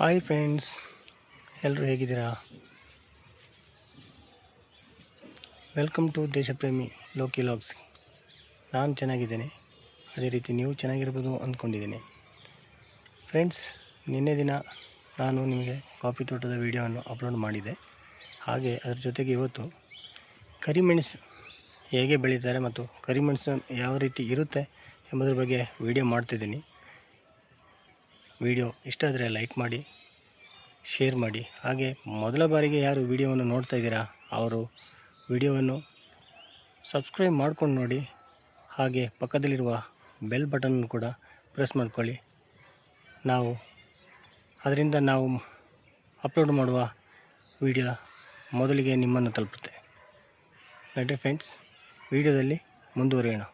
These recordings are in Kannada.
ಹಾಯ್ ಫ್ರೆಂಡ್ಸ್ ಎಲ್ಲರೂ ಹೇಗಿದ್ದೀರಾ? Welcome to Deshapremi Loki logs ನಾನು ಚೆನ್ನಾಗಿದ್ದೇನೆ. ಅದೇ ರೀತಿ ನೀವು ಚೆನ್ನಾಗಿರ್ಬೋದು ಅಂದ್ಕೊಂಡಿದ್ದೀನಿ. ಫ್ರೆಂಡ್ಸ್ ನಿನ್ನೆ ದಿನ ನಾನು ನಿಮಗೆ ಕಾಫಿ ತೋಟದ ವೀಡಿಯೋವನ್ನು ಅಪ್ಲೋಡ್ ಮಾಡಿದೆ. ಹಾಗೆ ಅದರ ಜೊತೆಗೆ ಇವತ್ತು ಕರಿಮೆಣಸು ಹೇಗೆ ಬೆಳೀತಾರೆ ಮತ್ತು ಕರಿಮೆಣಸು ಯಾವ ರೀತಿ ಇರುತ್ತೆ ಎಂಬುದ್ರ ಬಗ್ಗೆ ವಿಡಿಯೋ ಮಾಡ್ತಿದ್ದೀನಿ. ವಿಡಿಯೋ ಇಷ್ಟ ಆದರೆ ಲೈಕ್ ಮಾಡಿ, ಶೇರ್ ಮಾಡಿ. ಹಾಗೆ ಮೊದಲ ಬಾರಿಗೆ ಯಾರು ವಿಡಿಯೋವನ್ನು ನೋಡ್ತಾ ಇದ್ದೀರಾ, ಅವರು ವಿಡಿಯೋವನ್ನು ಸಬ್ಸ್ಕ್ರೈಬ್ ಮಾಡ್ಕೊಂಡು ನೋಡಿ. ಹಾಗೆ ಪಕ್ಕದಲ್ಲಿರುವ ಬೆಲ್ ಬಟನ್ ಕೂಡ ಪ್ರೆಸ್ ಮಾಡ್ಕೊಳ್ಳಿ. ನಾವು ಅದರಿಂದ ನಾವು ಅಪ್ಲೋಡ್ ಮಾಡುವ ವಿಡಿಯೋ ಮೊದಲಿಗೆ ನಿಮ್ಮನ್ನು ತಲುಪುತ್ತೆ. ನಡ್ರಿ ಫ್ರೆಂಡ್ಸ್ ವಿಡಿಯೋದಲ್ಲಿ ಮುಂದುವರಿಯೋಣ.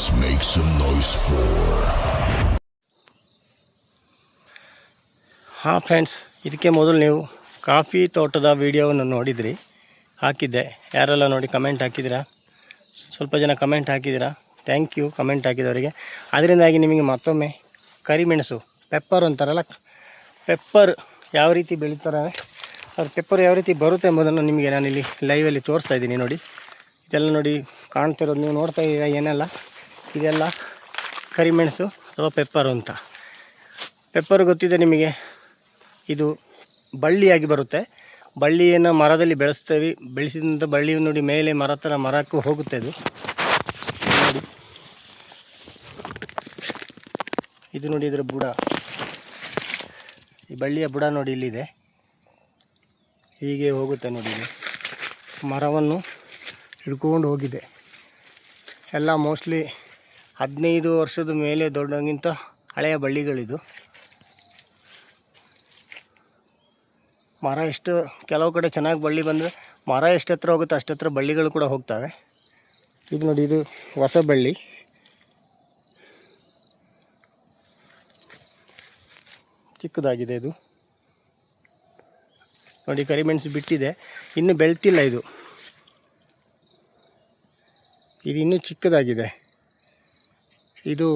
Please make some noise for. ಹಾಂ ಫ್ರೆಂಡ್ಸ್ ಇದಕ್ಕೆ ಮೊದಲು ನೀವು ಕಾಫಿ ತೋಟದ ವಿಡಿಯೋವನ್ನು ನೋಡಿದ್ರಿ, ಹಾಕಿದ್ದೆ. ಯಾರೆಲ್ಲ ನೋಡಿ ಕಮೆಂಟ್ ಹಾಕಿದ್ದೀರಾ? ಸ್ವಲ್ಪ ಜನ ಕಮೆಂಟ್ ಹಾಕಿದ್ದೀರಾ? ಥ್ಯಾಂಕ್ ಯು ಕಮೆಂಟ್ ಹಾಕಿದವರಿಗೆ. ಅದರಿಂದಾಗಿ ನಿಮಗೆ ಮತ್ತೊಮ್ಮೆ ಕರಿಮೆಣಸು ಪೆಪ್ಪರ್ ಅಂತಾರಲ್ಲ ಪೆಪ್ಪರ್ ಯಾವ ರೀತಿ ಬೆಳೀತಾರೆ ಅದು ಪೆಪ್ಪರ್ ಯಾವ ರೀತಿ ಬರುತ್ತೆ ಎಂಬುದನ್ನು ನಿಮಗೆ ನಾನಿಲ್ಲಿ ಲೈವಲ್ಲಿ ತೋರಿಸ್ತಾ ಇದ್ದೀನಿ ನೋಡಿ. ಇದೆಲ್ಲ ನೋಡಿ ಕಾಣ್ತಿರೋದು, ನೀವು ನೋಡ್ತಾ ಇದ್ದೀರಾ ಏನೆಲ್ಲ. ಇದೆಲ್ಲ ಕರಿಮೆಣಸು ಅಥವಾ ಪೆಪ್ಪರು ಅಂತ. ಪೆಪ್ಪರ್ ಗೊತ್ತಿದೆ ನಿಮಗೆ? ಇದು ಬಳ್ಳಿಯಾಗಿ ಬರುತ್ತೆ. ಬಳ್ಳಿಯನ್ನು ಮರದಲ್ಲಿ ಬೆಳೆಸ್ತೇವೆ. ಬೆಳೆಸಿದಂಥ ಬಳ್ಳಿ ನೋಡಿ ಮೇಲೆ ಮರ ಥರ ಮರಕ್ಕೂ ಹೋಗುತ್ತೆ ಅದು. ಇದು ನೋಡಿ ಇದರ ಬುಡ. ಈ ಬಳ್ಳಿಯ ಬುಡ ನೋಡಿ ಇಲ್ಲಿದೆ. ಹೀಗೆ ಹೋಗುತ್ತೆ ನೋಡಿ ಇದು. ಮರವನ್ನು ಹಿಡ್ಕೊಂಡು ಹೋಗಿದೆ. ಎಲ್ಲ ಮೋಸ್ಟ್ಲಿ ಹದಿನೈದು ವರ್ಷದ ಮೇಲೆ ದೊಡ್ಡಗಿಂತ ಹಳೆಯ ಬಳ್ಳಿಗಳಿದು. ಮರ ಎಷ್ಟು, ಕೆಲವು ಕಡೆ ಚೆನ್ನಾಗಿ ಬಳ್ಳಿ ಬಂದರೆ ಮರ ಎಷ್ಟು ಹೋಗುತ್ತೆ ಅಷ್ಟತ್ರ ಬಳ್ಳಿಗಳು ಕೂಡ ಹೋಗ್ತವೆ. ಇದು ನೋಡಿ, ಇದು ಹೊಸ ಬಳ್ಳಿ. ಚಿಕ್ಕದಾಗಿದೆ ಇದು. ನೋಡಿ ಕರಿಮೆಣಸು ಬಿಟ್ಟಿದೆ. ಇನ್ನು ಬೆಳ್ತಿಲ್ಲ ಇದು. ಇದು ಇನ್ನೂ ಚಿಕ್ಕದಾಗಿದೆ. ಇದು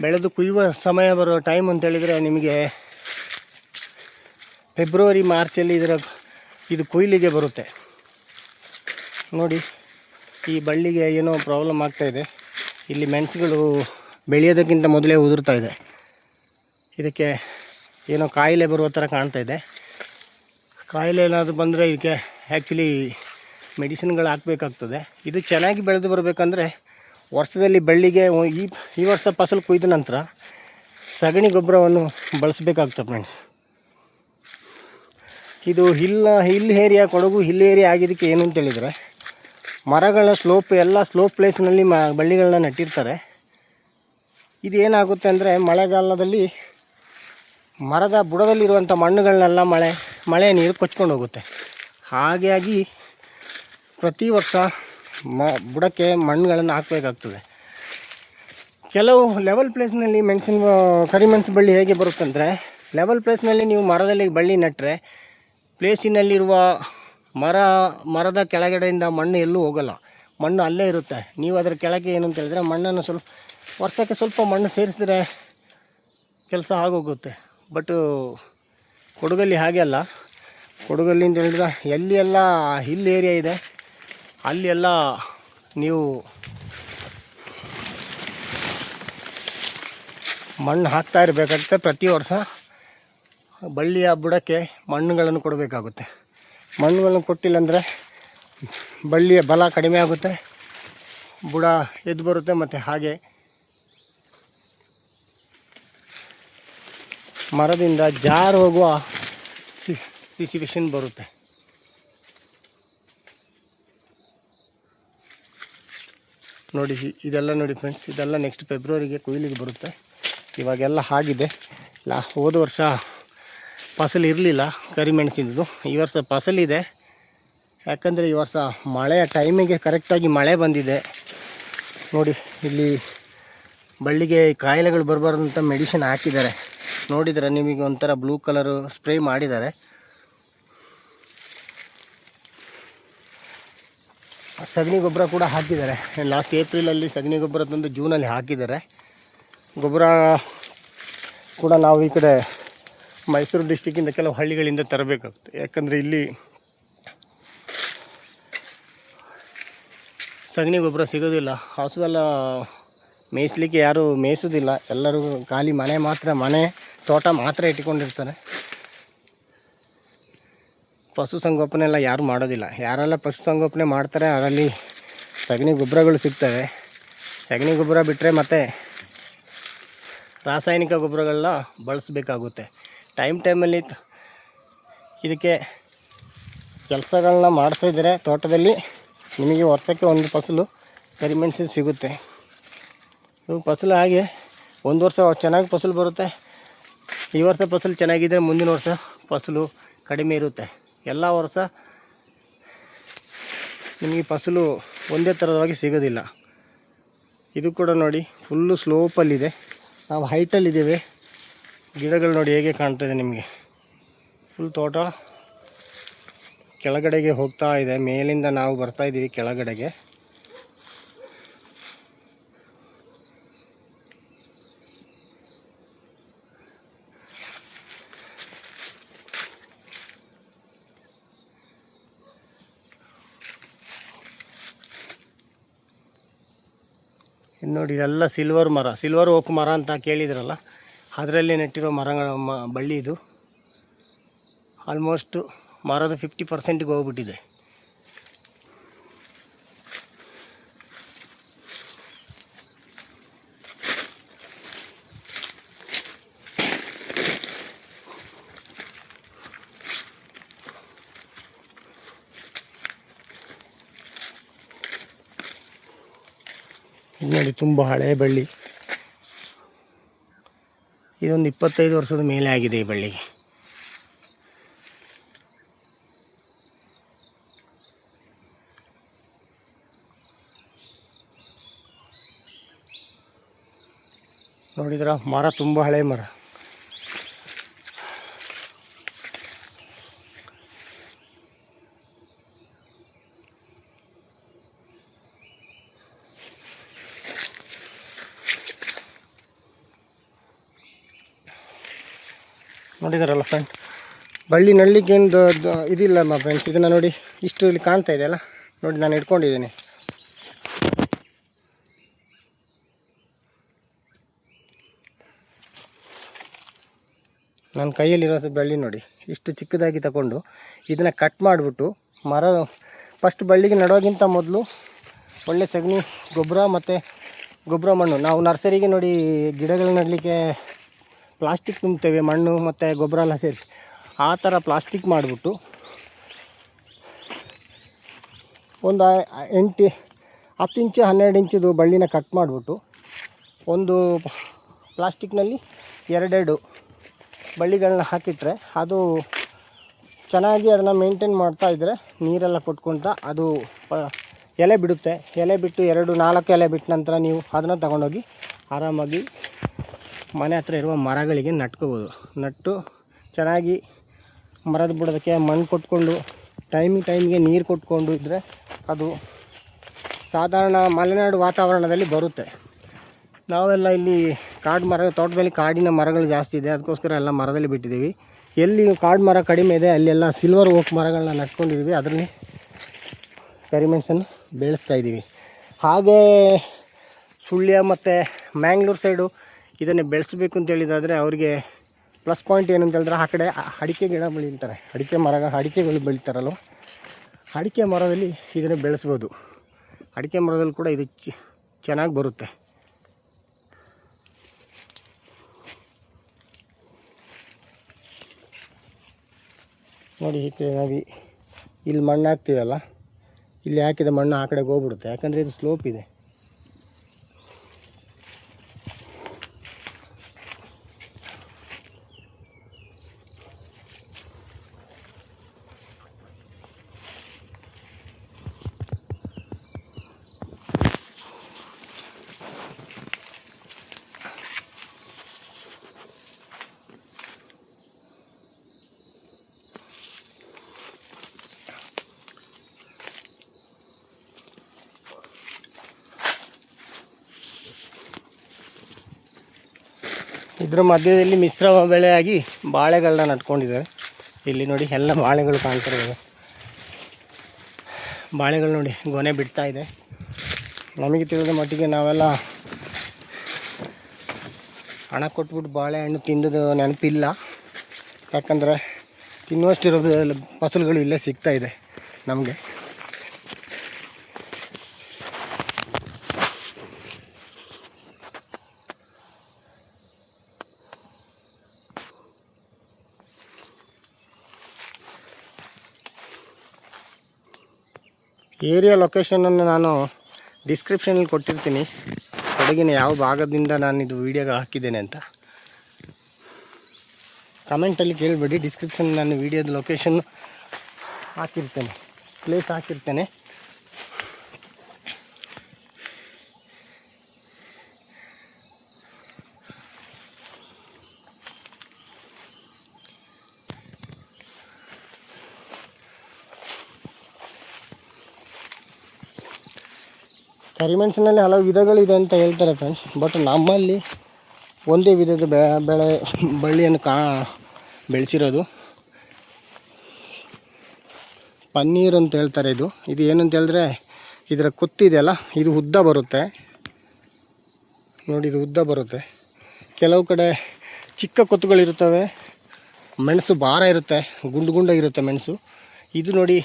ಬೆಳೆದು ಕುಯ್ಯುವ ಸಮಯ ಬರೋ ಟೈಮ್ ಅಂತ ಹೇಳಿದರೆ ನಿಮಗೆ ಫೆಬ್ರವರಿ ಮಾರ್ಚಲ್ಲಿ ಇದರ ಇದು ಕೊಯ್ಲಿಗೆ ಬರುತ್ತೆ. ನೋಡಿ, ಈ ಬಳ್ಳಿಗೆ ಏನೋ ಪ್ರಾಬ್ಲಮ್ ಆಗ್ತಾ ಇದೆ. ಇಲ್ಲಿ ಮೆಣಸುಗಳು ಬೆಳೆಯೋದಕ್ಕಿಂತ ಮೊದಲೇ ಉದುರ್ತಾ ಇದೆ. ಇದಕ್ಕೆ ಏನೋ ಕಾಯಿಲೆ ಬರುವ ಥರ ಕಾಣ್ತಾ ಇದೆ. ಕಾಯಿಲೆ ಏನಾದರೂ ಬಂದರೆ ಇದಕ್ಕೆ ಆ್ಯಕ್ಚುಲಿ ಮೆಡಿಸಿನ್ಗಳು ಹಾಕಬೇಕಾಗ್ತದೆ. ಇದು ಚೆನ್ನಾಗಿ ಬೆಳೆದು ಬರಬೇಕಂದ್ರೆ ವರ್ಷದಲ್ಲಿ ಬೆಳ್ಳಿಗೆ ಈ ಈ ವರ್ಷ ಫಸಲು ಕೊಯ್ದ ನಂತರ ಸಗಣಿ ಗೊಬ್ಬರವನ್ನು ಬಳಸಬೇಕಾಗ್ತದೆ ಫ್ರೆಂಡ್ಸ್ ಇದು ಹಿಲ್ಲ, hill area Kodagu hill area ಆಗಿದ್ದಕ್ಕೆ ಏನು ಅಂತ ಹೇಳಿದರೆ, ಮರಗಳ ಸ್ಲೋಪ್ ಎಲ್ಲ ಸ್ಲೋಪ್ ಪ್ಲೇಸ್ನಲ್ಲಿ ಮ, ಬಳ್ಳಿಗಳನ್ನ ನೆಟ್ಟಿರ್ತಾರೆ. ಇದು ಏನಾಗುತ್ತೆ ಅಂದರೆ ಮಳೆಗಾಲದಲ್ಲಿ ಮರದ ಬುಡದಲ್ಲಿರುವಂಥ ಮಣ್ಣುಗಳನ್ನೆಲ್ಲ ಮಳೆ ಮಳೆ ನೀರು ಕೊಚ್ಕೊಂಡು ಹೋಗುತ್ತೆ. ಹಾಗಾಗಿ ಪ್ರತಿ ವರ್ಷ ಮ, ಬುಡಕ್ಕೆ ಮಣ್ಣುಗಳನ್ನು ಹಾಕಬೇಕಾಗ್ತದೆ. ಕೆಲವು ಲೆವೆಲ್ ಪ್ಲೇಸ್ನಲ್ಲಿ ಮೆಣಸಿನ ಕರಿಮೆಣಸು ಬಳ್ಳಿ ಹೇಗೆ ಬರುತ್ತಂದರೆ ಲೆವೆಲ್ ಪ್ಲೇಸ್ನಲ್ಲಿ ನೀವು ಮರದಲ್ಲಿ ಬಳ್ಳಿ ನೆಟ್ಟರೆ ಪ್ಲೇಸಿನಲ್ಲಿರುವ ಮರ, ಮರದ ಕೆಳಗಡೆಯಿಂದ ಮಣ್ಣು ಎಲ್ಲೂ ಹೋಗಲ್ಲ. ಮಣ್ಣು ಅಲ್ಲೇ ಇರುತ್ತೆ. ನೀವು ಅದರ ಕೆಳಗೆ ಏನು ಅಂತ ಹೇಳಿದ್ರೆ ಮಣ್ಣನ್ನು ಸ್ವಲ್ಪ, ವರ್ಷಕ್ಕೆ ಸ್ವಲ್ಪ ಮಣ್ಣು ಸೇರಿಸಿದ್ರೆ ಕೆಲಸ ಆಗೋಗುತ್ತೆ. ಬಟ್ ಕೊಡಗಲ್ಲಿ ಹಾಗೆ ಅಲ್ಲ. ಕೊಡಗಲ್ಲಿ ಅಂತ ಹೇಳಿದ್ರೆ ಎಲ್ಲಿ ಎಲ್ಲ ಹಿಲ್ ಏರಿಯಾ ಇದೆ. ಅಲ್ಲಿ ಎಲ್ಲ ನೀವು ಮಣ್ಣು ಹಾಕ್ತಾ ಇರಬೇಕಾಗುತ್ತೆ. ಪ್ರತಿ ವರ್ಷ ಬಳ್ಳಿಯ ಬುಡಕ್ಕೆ ಮಣ್ಣುಗಳನ್ನು ಕೊಡಬೇಕಾಗುತ್ತೆ. ಮಣ್ಣುಗಳನ್ನು ಕೊಟ್ಟಿಲ್ಲ ಅಂದರೆ ಬಳ್ಳಿಯ ಬಲ ಕಡಿಮೆ ಆಗುತ್ತೆ. ಬುಡ ಎದ್ದು ಬರುತ್ತೆ ಮತ್ತು ಹಾಗೆ ಮರದಿಂದ ಜಾರು ಹೋಗುವ ಸಿಚುವೇಶನ್ ಬರುತ್ತೆ. ನೋಡಿ, ಇದೆಲ್ಲ ನೋಡಿ ಫ್ರೆಂಡ್ಸ್ ಇದೆಲ್ಲ ನೆಕ್ಸ್ಟ್ ಫೆಬ್ರವರಿಗೆ ಕೊಯ್ಲಿಗೆ ಬರುತ್ತೆ. ಇವಾಗೆಲ್ಲ ಆಗಿದೆ. ಲಾ, ಹೋದ ವರ್ಷ ಫಸಲು ಇರಲಿಲ್ಲ ಕರಿಮೆಣಸಿನದು ಈ ವರ್ಷ ಫಸಲಿದೆ ಯಾಕಂದರೆ ಈ ವರ್ಷ ಮಳೆಯ ಟೈಮಿಗೆ ಕರೆಕ್ಟಾಗಿ ಮಳೆ ಬಂದಿದೆ. ನೋಡಿ, ಇಲ್ಲಿ ಬಳ್ಳಿಗೆ ಕಾಯಿಲೆಗಳು ಬರಬಾರ್ದಂತ ಮೆಡಿಸಿನ್ ಹಾಕಿದ್ದಾರೆ. ನೋಡಿದರೆ ನಿಮಗೆ ಒಂಥರ ಬ್ಲೂ ಕಲರು ಸ್ಪ್ರೇ ಮಾಡಿದ್ದಾರೆ. ಸಗಣಿ ಗೊಬ್ಬರ ಕೂಡ ಹಾಕಿದ್ದಾರೆ. ಲಾಸ್ಟ್ ಏಪ್ರಿಲಲ್ಲಿ ಸಗಣಿ ಗೊಬ್ಬರ ತಂದು ಜೂನಲ್ಲಿ ಹಾಕಿದ್ದಾರೆ. ಗೊಬ್ಬರ ಕೂಡ ನಾವು ಈ ಕಡೆ ಮೈಸೂರು ಡಿಸ್ಟಿಕ್ಕಿಂದ ಕೆಲವು ಹಳ್ಳಿಗಳಿಂದ ತರಬೇಕಾಗುತ್ತೆ. ಯಾಕಂದರೆ ಇಲ್ಲಿ ಸಗಣಿ ಗೊಬ್ಬರ ಸಿಗೋದಿಲ್ಲ. ಹಸುವೆಲ್ಲ ಮೇಯಿಸ್ಲಿಕ್ಕೆ ಯಾರೂ ಮೇಯಿಸೋದಿಲ್ಲ. ಎಲ್ಲರೂ ಖಾಲಿ ಮನೆ ಮಾತ್ರ, ಮನೆ ತೋಟ ಮಾತ್ರ ಇಟ್ಕೊಂಡಿರ್ತಾರೆ. ಪಶುಸಂಗೋಪನೆ ಎಲ್ಲ ಯಾರು ಮಾಡೋದಿಲ್ಲ. ಯಾರೆಲ್ಲ ಪಶುಸಂಗೋಪನೆ ಮಾಡ್ತಾರೆ, ಅದರಲ್ಲಿ ಸಗಣಿ ಗೊಬ್ಬರಗಳು ಸಿಗ್ತವೆ. ಸಗಣಿ ಗೊಬ್ಬರ ಬಿಟ್ಟರೆ ಮತ್ತೆ ರಾಸಾಯನಿಕ ಗೊಬ್ಬರಗಳನ್ನ ಬಳಸಬೇಕಾಗುತ್ತೆ. ಟೈಮ್ ಟೈಮಲ್ಲಿ ಇದಕ್ಕೆ ಕೆಲಸಗಳನ್ನ ಮಾಡಿಸಿದರೆ ತೋಟದಲ್ಲಿ ನಿಮಗೆ ವರ್ಷಕ್ಕೆ ಒಂದು ಫಸಲು ಕರಿಮೆಣಸಿನ ಸಿಗುತ್ತೆ. ಇದು ಫಸಲು ಹಾಗೆ ಒಂದು ವರ್ಷ ಚೆನ್ನಾಗಿ ಫಸಲು ಬರುತ್ತೆ. ಈ ವರ್ಷ ಫಸಲು ಚೆನ್ನಾಗಿದ್ದರೆ ಮುಂದಿನ ವರ್ಷ ಫಸಲು ಕಡಿಮೆ ಇರುತ್ತೆ. ಎಲ್ಲ ವರ್ಷ ನಿಮಗೆ ಫಸಲು ಒಂದೇ ಥರದವಾಗಿ ಸಿಗೋದಿಲ್ಲ. ಇದು ಕೂಡ ನೋಡಿ ಫುಲ್ಲು ಸ್ಲೋಪಲ್ಲಿದೆ ನಾವು ಹೈಟಲ್ಲಿದ್ದೇವೆ ಗಿಡಗಳು ನೋಡಿ ಹೇಗೆ ಕಾಣ್ತದೆ ನಿಮಗೆ. ಫುಲ್ ತೋಟ ಕೆಳಗಡೆಗೆ ಹೋಗ್ತಾ ಇದೆ. ಮೇಲಿಂದ ನಾವು ಬರ್ತಾ ಇದ್ದೀವಿ ಕೆಳಗಡೆಗೆ. ನೋಡಿ, ಇದೆಲ್ಲ ಸಿಲ್ವರ್ ಮರ. ಸಿಲ್ವರ್ ಓಕ್ ಮರ ಅಂತ ಕೇಳಿದ್ರಲ್ಲ, ಅದರಲ್ಲಿ ನೆಟ್ಟಿರೋ ಮರಗಳ ಬಳ್ಳಿ ಇದು. ಆಲ್ಮೋಸ್ಟು ಮರದ ಫಿಫ್ಟಿ ಪರ್ಸೆಂಟಿಗೆ ಹೋಗ್ಬಿಟ್ಟಿದೆ. ನೋಡಿ, ತುಂಬ ಹಳೆ ಬಳ್ಳಿ. ಇದೊಂದು ಇಪ್ಪತ್ತೈದು ವರ್ಷದ ಮೇಲೆ ಆಗಿದೆ ಈ ಬಳ್ಳಿಗೆ. ನೋಡಿದ್ರ? ಮರ ತುಂಬ ಹಳೆ ಮರ. ನೋಡಿದಾರಲ್ಲ ಫ್ರೆಂಡ್ ಬಳ್ಳಿ ಇದಿಲ್ಲ ಇದಿಲ್ಲಮ್ಮ ಫ್ರೆಂಡ್ಸ್ ಇದನ್ನು ನೋಡಿ ಇಷ್ಟು ಇಲ್ಲಿ ಕಾಣ್ತಾ ಇದೆಯಲ್ಲ ನೋಡಿ ನಾನು ಇಟ್ಕೊಂಡಿದ್ದೀನಿ ನನ್ನ ಕೈಯಲ್ಲಿರೋ ಬಳ್ಳಿ ನೋಡಿ, ಇಷ್ಟು ಚಿಕ್ಕದಾಗಿ ತಗೊಂಡು ಇದನ್ನು ಕಟ್ ಮಾಡಿಬಿಟ್ಟು ಮರ ಫಸ್ಟ್ ಬಳ್ಳಿಗೆ ನಡೋಗಿಂತ ಮೊದಲು ಒಳ್ಳೆ ಸಗಣಿ, ಗೊಬ್ಬರ ಮತ್ತು ಗೊಬ್ಬರ ಮಣ್ಣು. ನಾವು ನರ್ಸರಿಗೆ ನೋಡಿ ಗಿಡಗಳು ನೆಡಲಿಕ್ಕೆ ಪ್ಲಾಸ್ಟಿಕ್ ತುಂಬ್ತೇವೆ, ಮಣ್ಣು ಮತ್ತು ಗೊಬ್ಬರ ಎಲ್ಲ ಸೇರಿಸಿ. ಆ ಥರ ಪ್ಲಾಸ್ಟಿಕ್ ಮಾಡಿಬಿಟ್ಟು ಒಂದು ಎಂಟು, ಹತ್ತು ಇಂಚು, ಹನ್ನೆರಡು ಇಂಚಿದು ಬಳ್ಳಿನ ಕಟ್ ಮಾಡಿಬಿಟ್ಟು ಒಂದು ಪ್ಲಾಸ್ಟಿಕ್ನಲ್ಲಿ ಎರಡೆರಡು ಬಳ್ಳಿಗಳನ್ನ ಹಾಕಿಟ್ರೆ ಅದು ಚೆನ್ನಾಗಿ ಅದನ್ನು ಮೇಂಟೈನ್ ಮಾಡ್ತಾ ಇದ್ದರೆ ನೀರೆಲ್ಲ ಕೊಟ್ಕೊಳ್ತಾ ಅದು ಎಲೆ ಬಿಡುತ್ತೆ. ಎಲೆ ಬಿಟ್ಟು ಎರಡು ನಾಲ್ಕು ಎಲೆ ಬಿಟ್ಟ ನಂತರ ನೀವು ಅದನ್ನು ತಗೊಂಡೋಗಿ ಆರಾಮಾಗಿ ಮನೆ ಹತ್ರ ಇರುವ ಮರಗಳಿಗೆ ನಟ್ಕೋಬೋದು. ನಟ್ಟು ಚೆನ್ನಾಗಿ ಮರದ ಬಿಡೋದಕ್ಕೆ ಮಣ್ಣು ಕೊಟ್ಕೊಂಡು, ಟೈಮಿಗೆ ಟೈಮ್ಗೆ ನೀರು ಕೊಟ್ಕೊಂಡು ಇದ್ದರೆ ಅದು ಸಾಧಾರಣ ಮಲೆನಾಡು ವಾತಾವರಣದಲ್ಲಿ ಬರುತ್ತೆ. ನಾವೆಲ್ಲ ಇಲ್ಲಿ ಕಾಡು ಮರ, ತೋಟದಲ್ಲಿ ಕಾಡಿನ ಮರಗಳು ಜಾಸ್ತಿ ಇದೆ. ಅದಕ್ಕೋಸ್ಕರ ಎಲ್ಲ ಮರದಲ್ಲಿ ಬಿಟ್ಟಿದ್ದೀವಿ. ಎಲ್ಲಿ ಕಾಡು ಮರ ಕಡಿಮೆ ಇದೆ, ಅಲ್ಲೆಲ್ಲ ಸಿಲ್ವರ್ ಓಕ್ ಮರಗಳನ್ನ ನಟ್ಕೊಂಡಿದ್ದೀವಿ. ಅದರಲ್ಲಿ ಕರಿಮೆಣಸನ್ನು ಬೆಳೆಸ್ತಾ ಇದ್ದೀವಿ. ಹಾಗೇ ಸುಳ್ಯ ಮತ್ತು ಮ್ಯಾಂಗ್ಳೂರು ಸೈಡು ಇದನ್ನು ಬೆಳೆಸಬೇಕು ಅಂತ ಹೇಳಿದಾದರೆ ಅವರಿಗೆ ಪ್ಲಸ್ ಪಾಯಿಂಟ್ ಏನಂತ ಹೇಳಿದ್ರೆ ಆ ಕಡೆ ಅಡಿಕೆ ಗಿಡ ಬೆಳೀತಾರೆ. ಅಡಿಕೆ ಮರ ಅಡಿಕೆಗಳು ಬೆಳೀತಾರಲ್ವ? ಅಡಿಕೆ ಮರದಲ್ಲಿ ಇದನ್ನು ಬೆಳೆಸ್ಬೋದು. ಅಡಿಕೆ ಮರದಲ್ಲಿ ಕೂಡ ಇದು ಚೆನ್ನಾಗಿ ಬರುತ್ತೆ. ನೋಡಿ ಈ ಕಡೆ ನಾವು ಇಲ್ಲಿ ಮಣ್ಣು ಹಾಕ್ತೀವಲ್ಲ ಇಲ್ಲಿ ಹಾಕಿದ ಮಣ್ಣು ಆ ಕಡೆಗೆ ಹೋಗ್ಬಿಡುತ್ತೆ. ಯಾಕಂದರೆ ಇದು ಸ್ಲೋಪ್ ಇದೆ. ಇದರ ಮಧ್ಯದಲ್ಲಿ ಮಿಶ್ರ ಬೆಳೆಯಾಗಿ ಬಾಳೆಗಳನ್ನ ನಟ್ಕೊಂಡಿದ್ದಾರೆ ಇಲ್ಲಿ ನೋಡಿ ಎಲ್ಲ ಬಾಳೆಗಳು ಕಾಣ್ತಿರೋದು. ಬಾಳೆಗಳು ನೋಡಿ ಗೊನೆ ಬಿಡ್ತಾ ಇದೆ. ನಮಗೆ ತಿಳಿದ ಮಟ್ಟಿಗೆ ನಾವೆಲ್ಲ ಹಣ ಕೊಟ್ಬಿಟ್ಟು ಬಾಳೆಹಣ್ಣು ತಿಂದು ನೆನಪಿಲ್ಲ. ಯಾಕಂದರೆ ತಿನ್ನುವಷ್ಟಿರೋದು ಫಸಲುಗಳು ಇಲ್ಲೇ ಸಿಗ್ತಾ ಇದೆ ನಮಗೆ. ಏರಿಯಾ ಲೊಕೇಶನನ್ನು ನಾನು ಡಿಸ್ಕ್ರಿಪ್ಷನಲ್ಲಿ ಕೊಟ್ಟಿರ್ತೀನಿ. ಕೊಡಗಿನ ಯಾವ ಭಾಗದಿಂದ ನಾನು ಇದು ವೀಡಿಯೋಗಳು ಹಾಕಿದ್ದೇನೆ ಅಂತ. ಕಮೆಂಟಲ್ಲಿ ಕೇಳಬೇಡಿ. ಡಿಸ್ಕ್ರಿಪ್ಷನ್ ನಾನು ವೀಡಿಯೋದ ಲೊಕೇಶನ್ ಹಾಕಿರ್ತೇನೆ. ಪ್ಲೇಸ್ ಹಾಕಿರ್ತೇನೆ. ಕರಿಮೆಣಸಿನಲ್ಲಿ ಹಲವು ವಿಧಗಳಿದೆ ಅಂತ ಹೇಳ್ತಾರೆ ಫ್ರೆಂಡ್ಸ್ ಬಟ್ ನಮ್ಮಲ್ಲಿ ಒಂದೇ ವಿಧದ ಬೆಳೆ, ಬಳ್ಳಿಯನ್ನು ಕಾ, ಬೆಳೆಸಿರೋದು. ಪನ್ನೀರ್ ಅಂತ ಹೇಳ್ತಾರೆ ಇದು. ಇದು ಏನಂತ ಹೇಳಿದ್ರೆ ಇದರ ಕೊತ್ತಿದೆಯಲ್ಲ ಇದು ಉದ್ದ ಬರುತ್ತೆ. ನೋಡಿ, ಇದು ಉದ್ದ ಬರುತ್ತೆ. ಕೆಲವು ಕಡೆ ಚಿಕ್ಕ ಕೊತ್ತುಗಳಿರುತ್ತವೆ, ಮೆಣಸು ಭಾರ ಇರುತ್ತೆ, ಗುಂಡು ಗುಂಡಾಗಿರುತ್ತೆ ಮೆಣಸು. ಇದು ನೋಡಿ,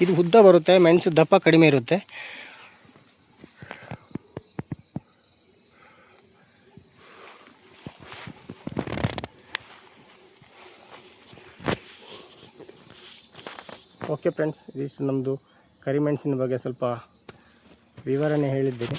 ಇದು ಉದ್ದ ಬರುತ್ತೆ, ಮೆಣಸು ದಪ್ಪ ಕಡಿಮೆ ಇರುತ್ತೆ. ಓಕೆ ಫ್ರೆಂಡ್ಸ್ ಇದಿಷ್ಟು ನಮ್ಮದು ಕರಿಮೆಣಸಿನ ಬಗ್ಗೆ ಸ್ವಲ್ಪ ವಿವರಣೆ ಹೇಳಿದ್ದೇನೆ.